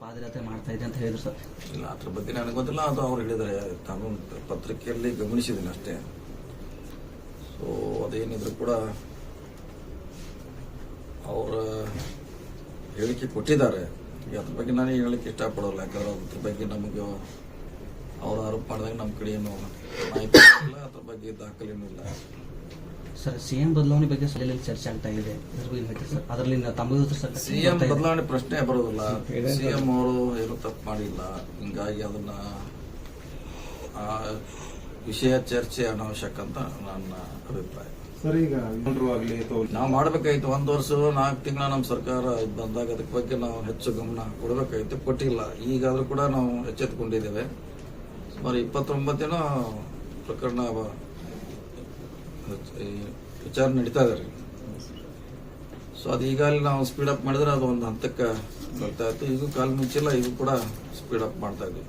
ಪಾದಯಾತ್ರೆ ಮಾಡ್ತಾ ಇದೆ ಅಂತ ಹೇಳಿದ್ರು ಸರ್. ಇಲ್ಲ, ಅದ್ರ ಬಗ್ಗೆ ನನಗೆ ಗೊತ್ತಿಲ್ಲ, ಅದು ಅವ್ರು ಹೇಳಿದ್ದಾರೆ ನಾನು ಪತ್ರಿಕೆಯಲ್ಲಿ ಗಮನಿಸಿದ್ದೀನಿ ಅಷ್ಟೇ. ಸೊ ಅದೇನಿದ್ರು ಕೂಡ ಅವರ ಹೇಳಿಕೆ ಕೊಟ್ಟಿದ್ದಾರೆ. ಅದ್ರ ಬಗ್ಗೆ ನಾನು ಹೇಳಕ್ಕೆ ಇಷ್ಟಪಡೋಲ್ಲ, ಯಾಕಂದ್ರೆ ಅದ್ರ ಬಗ್ಗೆ ನಮಗೆ ಅವ್ರು ಆರೋಪ ಮಾಡಿದಾಗ ನಮ್ಮ ಕಡೆ ಏನು ಮಾಹಿತಿ ಇಲ್ಲ ಅದ್ರ ಬಗ್ಗೆ ದಾಖಲೆನೂ ಇಲ್ಲ. ಸರ್ ಸಿಎಂ ಬದಲಾವಣೆ ಬಗ್ಗೆ ಸಭೆಯಲ್ಲಿ ಚರ್ಚೆ ಆಗ್ತಾ ಇದೆ. ಬಗ್ಗೆ ಹೇಳ್ತೀರಿ ಸರ್? ಅದರಲ್ಲಿ ತಮ್ಮದು ಸರ್ ಸಿಎಂ ಬದಲಾವಣೆ ಪ್ರಶ್ನೆ ಬರೋದಿಲ್ಲ. ಸಿಎಂ ಅವರು ಏನು ತಪ್ಪು ಮಾಡಿಲ್ಲ. ಹಿಂಗಾಗಿ ಅದನ್ನ ಆ ವಿಷಯ ಚರ್ಚೆ ಅನಾವಶ್ಯಕ ಅಂತ ನನ್ನ ಅಭಿಪ್ರಾಯ. ಸರಿ ಈಗ ಜನರು ನಾವು ಮಾಡ್ಬೇಕಾಯ್ತು. ಒಂದ್ ವರ್ಷ ನಾಲ್ಕು ತಿಂಗಳ ನಮ್ಮ ಸರ್ಕಾರ ಇದ್ ಬಂದಾಗ ಅದಕ್ಕೆ ಬಗ್ಗೆ ನಾವು ಹೆಚ್ಚು ಗಮನ ಕೊಡಬೇಕಾಯ್ತು. ಕೊಟ್ಟಿಲ್ಲ. ಈಗಾದ್ರೂ ಕೂಡ ನಾವು ಎಚ್ಚೆತ್ತುಕೊಂಡಿದ್ದೇವೆ ಸುಮಾರು ಇಪ್ಪತ್ತೊಂಬತ್ತೇನೋ ಪ್ರಕರಣ ವಿಚಾರಣೆ ನಡೀತಾ ಇದ್ದಾರೆ ಸೊ ಅದು ಈಗಾಗಲೇ ನಾವು ಸ್ಪೀಡ್ ಅಪ್ ಮಾಡಿದ್ರೆ ಅದು ಒಂದು ಹಂತಕ್ಕೆ ಬರ್ತಾ ಇತ್ತು. ಈಗ ಕಾಲ ಮುಂಚಿಲ್ಲ ಇದು ಕೂಡ ಸ್ಪೀಡ್ ಅಪ್ ಮಾಡ್ತಾ ಇದ್ವಿ.